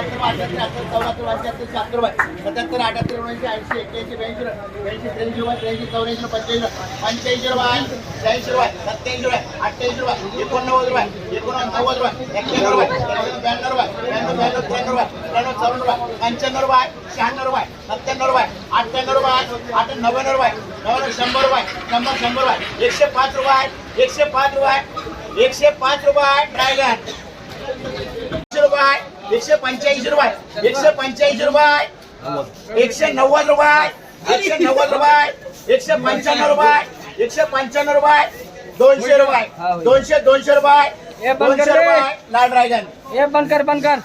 एकाहत्तर अठ्याहत्तर अठ्याहत्तर चौऱ्याहत्तर पंच्याहत्तर शहात्तर रुपये सत्याहत्तर अठ्याहत्तर एकोणऐंशी ऐंशी एक्क्याऐंशी ब्याऐंशी ब्याऐंशी त्र्याऐंशी रुपये त्र्याऐंशी चौऱ्याऐंशी पंच्याऐंशी पंच्याऐंशी रुपये शहाऐंशी रुपये सत्याऐंशी रुपये अठ्ठ्याऐंशी रुपये एकोणनव्वद रुपये एकोणनव्वद रुपये एक्क्याण्णव रुपये ब्याण्णव रुपये ब्याण्णव ब्याण्णव त्र्याण्णव रुपये त्र्याण्णव चौऱ्याण्णव रुपये पंच्याण्णव रुपये शहाण्णव रुपये सत्त्याण्णव रुपये अठ्ठ्याण्णव रुपये आठ नव्याण्णव रुपये नव्याण्णव शंभर रुपये शंभर शंभर रुपये एकशे पाच रुपये एकशे पाच रुपये एकशे पाच रुपये ड्रॅगन एकशे पंच्याऐंशी रुपये. एकशे पंच्याऐंशी रुपये. एकशे नव्वद रुपये. एकशे नव्वद रुपये. एकशे पंच्याण्णव रुपये. एकशे पंच्याण्णव रुपये. दोनशे रुपये. दोनशे दोनशे रुपये. दोनशे. रुपये. लाल ड्रॅगन. हे बंद कर बंद कर.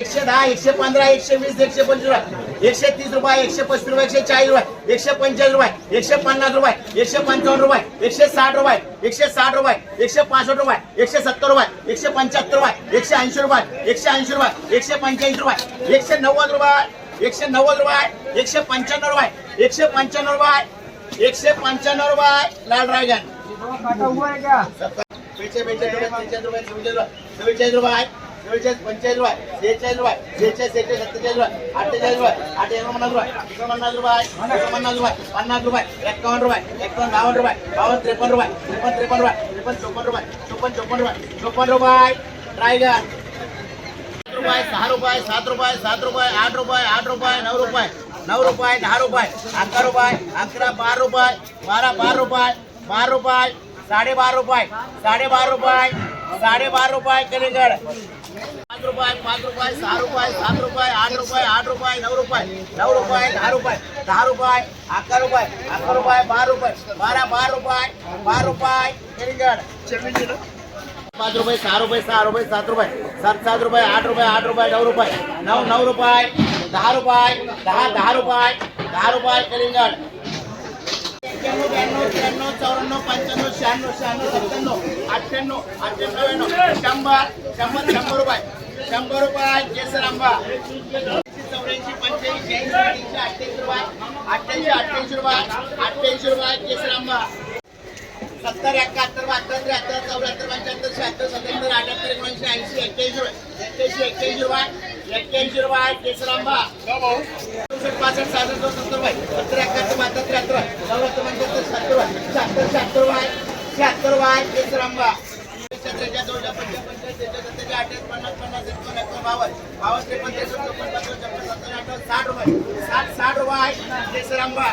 एकशे दहा एकशे पंधरा एकशे वीस एकशे पंचवीस एकशे तीस रुपये एकशे पस्तीस रुपये एकशे चाळीस रुपये एकशे पंचेचाळीस रुपये एकशे पन्नास रुपये एकशे पंचावन्न रुपये एकशे साठ रुपये एकशे साठ रुपये एकशे पासष्ट रुपये एकशे सत्तर रुपये एकशे पंच्याहत्तर रुपये एकशे ऐंशी रुपये एकशे ऐंशी रुपये एकशे पंच्याऐंशी रुपये एकशे नव्वद रुपये एकशे नव्वद रुपये एकशे पंच्याण्णव रुपये एकशे पंच्याण्णव रुपये एकशे पंच्याण्णव रुपये लाल ड्रॅगन बेचाळीस रुपये त्रेचाळीस रुपये चव्वेचाळीस रुपये चव्वेचाळीस रुपये चव्वेचाळीस पंचेचाळीस रुपये सेहेचाळीस रुपये सेहेचाळीस सेहेचाळीस सत्तेचाळीस रुपये अठ्ठेचाळीस रुपये अठ्ठेचाळीस पन्नास रुपये एकोणपन्नास रुपये एकोणपन्नास रुपये पन्नास रुपये एकावन्न रुपये एकावन्न बावन्न रुपये बावन्न त्रेपन्न रुपये त्रेपन्न त्रेपन्न रुपये त्रेपन्न चोपन्न रुपये चोपन्न चोपन्न रुपये चोपन्न रुपये ड्रायगन रुपये सहा रुपये सात रुपये सात रुपये आठ रुपये आठ रुपये नऊ रुपये नऊ रुपये दहा रुपये अकरा रुपये अकरा बारा रुपये बारा बारा रुपये बारा रुपये साडेबारा रुपये साडेबारा रुपये साडेबारा रुपये कलिंगड पाच रुपये पाच रुपये सहा रुपये सात रुपये आठ रुपये आठ रुपये नऊ रुपये नऊ रुपये दहा रुपये दहा रुपये अकरा रुपये अकरा रुपये बारा रुपये बारा बारा रुपये बारा रुपये कलिंगड पाच रुपये सहा रुपये सहा रुपये सात रुपये सात सात रुपये आठ रुपये आठ रुपये नऊ रुपये नऊ नऊ रुपये दहा रुपये दहा दहा रुपये दहा रुपये कलिंगड एक्क्याण्णव ब्याण्णव त्र्याण्णव चौऱ्याण्णव पंच्याण्णव शहाण्णव शहाण्णव सत्त्याण्णव अठ्ठ्याण्णव नव्याण्णव शंभर शंभर शंभर रुपये शंभर रुपये केसर आंबा. चौऱ्याऐंशी पंच्याऐंशी ऐंशी अठ्ठ्याऐंशी रुपये अठ्ठ्याऐंशी अठ्ठ्याऐंशी रुपये अठ्ठ्याऐंशी रुपये केसर आंबा. सत्तर एकाहत्तर बहात्तर त्र्याहत्तर चौऱ्याहत्तर पंच्याहत्तर शहात्तर सत्याहत्तर अठ्याहत्तर एकोणऐंशी ऐंशी एक्क्याऐंशी रुपये एक्क्याऐंशी एक्क्याऐंशी रुपये एक्क्याऐंशी रुपये केसरांबा चौसष्ट पासष्ट सहासष्ट सत्तर रुपये सत्तर एकाहत्तर बहात्तर त्र्याहत्तर चौऱ्याहत्तर पंच्याहत्तर शहात्तर रुपये शहात्तर शहात्तर रुपये शहात्तर रुपये केसर आंबा. साठ रुपये साठ साठ रुपये केसरांबा